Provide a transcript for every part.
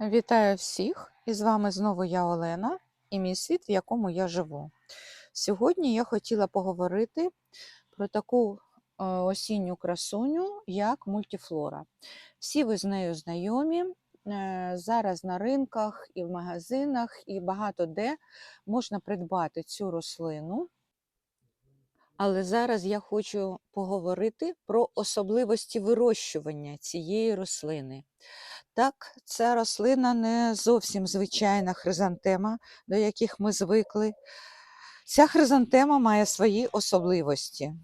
Вітаю всіх! І з вами знову я Олена і мій світ, в якому я живу. Сьогодні я хотіла поговорити про таку е, осінню красуню, як мультифлора. Всі ви з нею знайомі. Е, Зараз на ринках і в магазинах, і багато де можна придбати цю рослину. Але зараз я хочу поговорити про особливості вирощування цієї рослини. Так, ця рослина не зовсім звичайна хризантема, до яких ми звикли. Ця хризантема має свої особливості.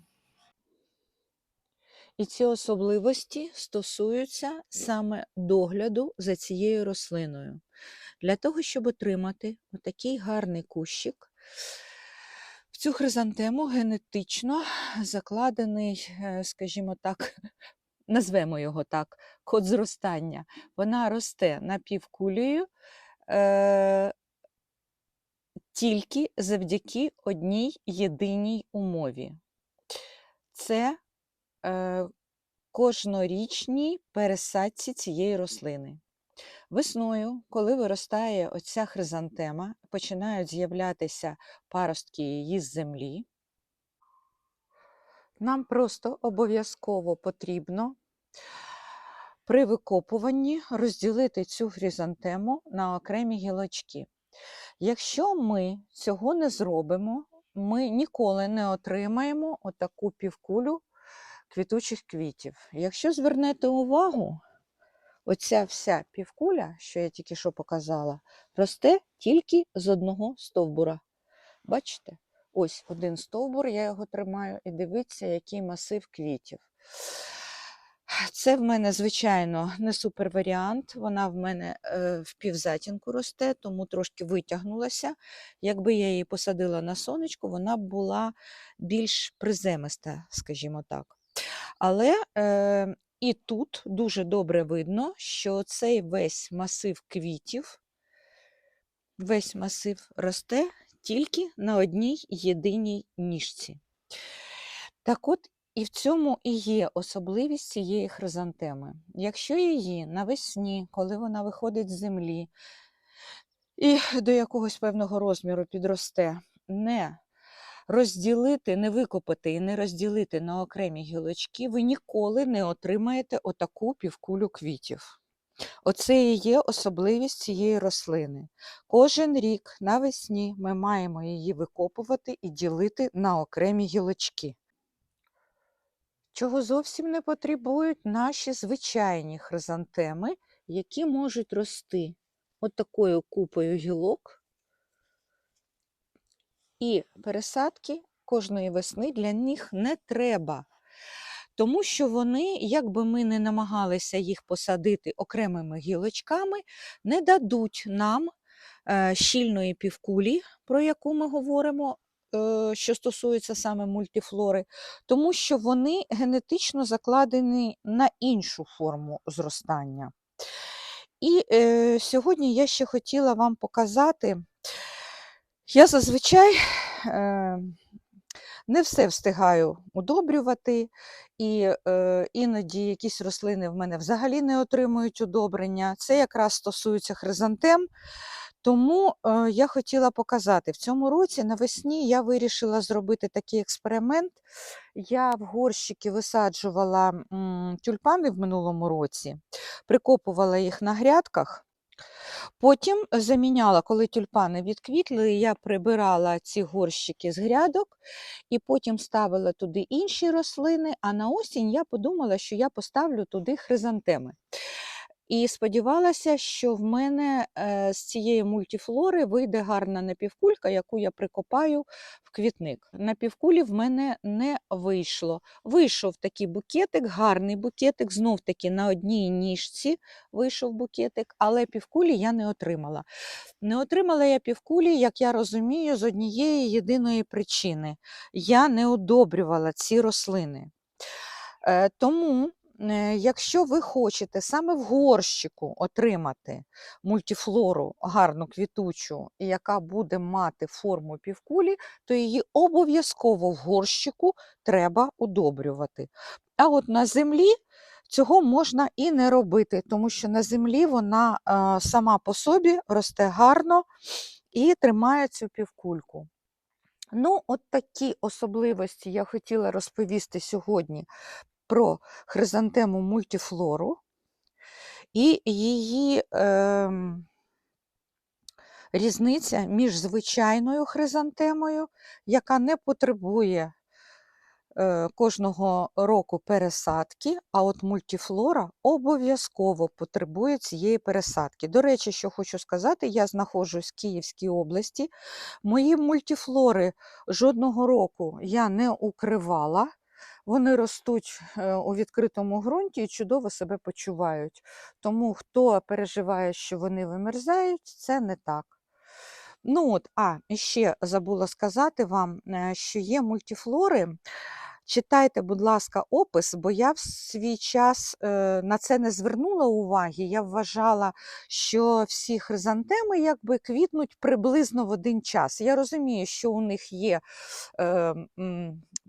І ці особливості стосуються саме догляду за цією рослиною. Для того, щоб отримати отакий гарний кущик, в цю хризантему генетично закладений, е, скажімо так, назвемо його так, код зростання. Вона росте напівкулею е, тільки завдяки одній єдиній умові. Це е, кожнорічній пересадці цієї рослини. Весною, коли виростає оця хризантема, починають з'являтися паростки її з землі. Нам просто обов'язково потрібно при викопуванні розділити цю хризантему на окремі гілочки. Якщо ми цього не зробимо, ми ніколи не отримаємо отаку півкулю квітучих квітів. Якщо звернете увагу, оця вся півкуля, що я тільки що показала, росте тільки з одного стовбура. Бачите? Ось один стовбур, я його тримаю, і дивіться, який масив квітів. Це в мене, звичайно, не супер варіант. Вона в мене е, в півзатінку росте, тому трошки витягнулася. Якби я її посадила на сонечко, вона б була більш приземиста, скажімо так. Але е, і тут дуже добре видно, що цей весь масив квітів, весь масив росте тільки на одній єдиній ніжці. Так от, і в цьому і є особливість цієї хризантеми. Якщо її навесні, коли вона виходить з землі і до якогось певного розміру підросте, не розділити, не викопати і не розділити на окремі гілочки, ви ніколи не отримаєте отаку півкулю квітів. Оце і є особливість цієї рослини. Кожен рік навесні ми маємо її викопувати і ділити на окремі гілочки. Чого зовсім не потребують наші звичайні хризантеми, які можуть рости от купою гілок. І пересадки кожної весни для них не треба. Тому що вони, як би ми не намагалися їх посадити окремими гілочками, не дадуть нам е, щільної півкулі, про яку ми говоримо, е, що стосується саме мультифлори, тому що вони генетично закладені на іншу форму зростання. І е, сьогодні я ще хотіла вам показати, я зазвичай е, не все встигаю удобрювати, і е, іноді якісь рослини в мене взагалі не отримують удобрення. Це якраз стосується хризантем. Тому е, я хотіла показати, в цьому році навесні я вирішила зробити такий експеримент. Я в горщики висаджувала м, тюльпани в минулому році, прикопувала їх на грядках. Потім заміняла, коли тюльпани відквітли, я прибирала ці горщики з грядок і потім ставила туди інші рослини, а на осінь я подумала, що я поставлю туди хризантеми. І сподівалася, що в мене е, з цієї мультифлори вийде гарна напівкулька, яку я прикопаю в квітник. Напівкулі в мене не вийшло. Вийшов такий букетик, гарний букетик, знов таки на одній ніжці вийшов букетик, але півкулі я не отримала. Не отримала я півкулі, як я розумію, з однієї єдиної причини. Я не одобрювала ці рослини. Е, Тому Якщо ви хочете саме в горщику отримати мультифлору гарну квітучу, яка буде мати форму півкулі, то її обов'язково в горщику треба удобрювати. А от на землі цього можна і не робити, тому що на землі вона е, сама по собі росте гарно і тримає цю півкульку. Ну, от такі особливості я хотіла розповісти сьогодні про хризантему мультифлору і її ем, різниця між звичайною хризантемою, яка не потребує е, кожного року пересадки, а от мультифлора обов'язково потребує цієї пересадки. До речі, що хочу сказати, я знаходжусь в Київській області. Мої мультифлори жодного року я не укривала. Вони ростуть е, у відкритому ґрунті і чудово себе почувають. Тому хто переживає, що вони вимерзають, це не так. Ну от, а, і ще забула сказати вам, е, що є мультифлори. Читайте, будь ласка, опис, бо я в свій час е, на це не звернула уваги. Я вважала, що всі хризантеми якби квітнуть приблизно в один час. Я розумію, що у них є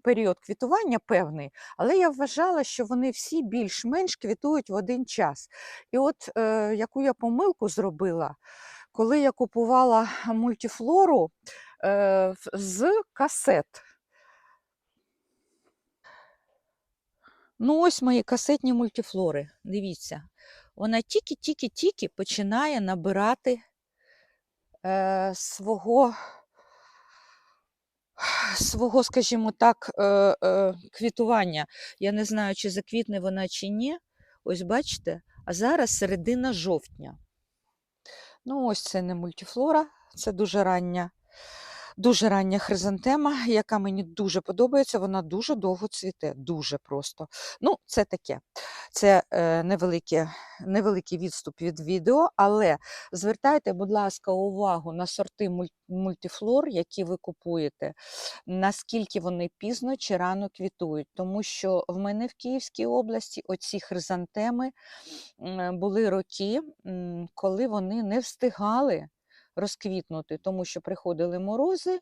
період квітування певний, але я вважала, що вони всі більш-менш квітують в один час. І от е, яку я помилку зробила, коли я купувала мультифлору е, з касет. Ну, ось мої касетні мультифлори. Дивіться, вона тільки-тільки-тільки починає набирати е, свого, свого, скажімо так, е, е, квітування. Я не знаю, чи заквітне вона чи ні. Ось бачите, а зараз середина жовтня. Ну, ось це не мультифлора, це дуже рання. Дуже рання хризантема, яка мені дуже подобається, вона дуже довго цвіте, дуже просто. Ну, це таке. Це е, невелике, невеликий відступ від відео, але звертайте, будь ласка, увагу на сорти мультифлор, які ви купуєте, наскільки вони пізно чи рано квітують. Тому що в мене в Київській області оці хризантеми були роки, коли вони не встигали розквітнути, тому що приходили морози,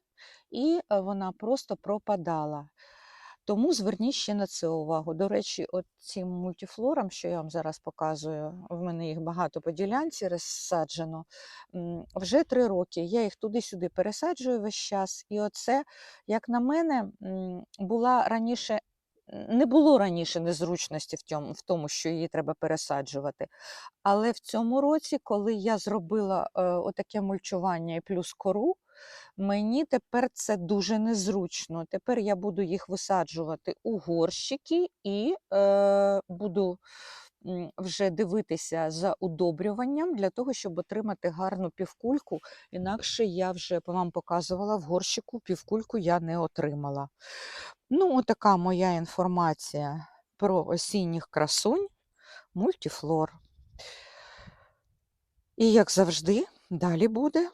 і е, вона просто пропадала. Тому зверніть ще на це увагу. До речі, от цим мультифлорам, що я вам зараз показую, в мене їх багато по ділянці розсаджено. Вже три роки. Я їх туди-сюди пересаджую весь час. І оце, як на мене, була раніше. Не було раніше незручності в тому, в тому, що її треба пересаджувати. Але в цьому році, коли я зробила е, отаке мульчування і плюс кору, мені тепер це дуже незручно. Тепер я буду їх висаджувати у горщики і е, буду вже дивитися за удобрюванням для того, щоб отримати гарну півкульку. Інакше я вже вам показувала в горщику півкульку я не отримала. Ну, отака моя інформація про осінніх красунь мультифлор. І як завжди, далі буде.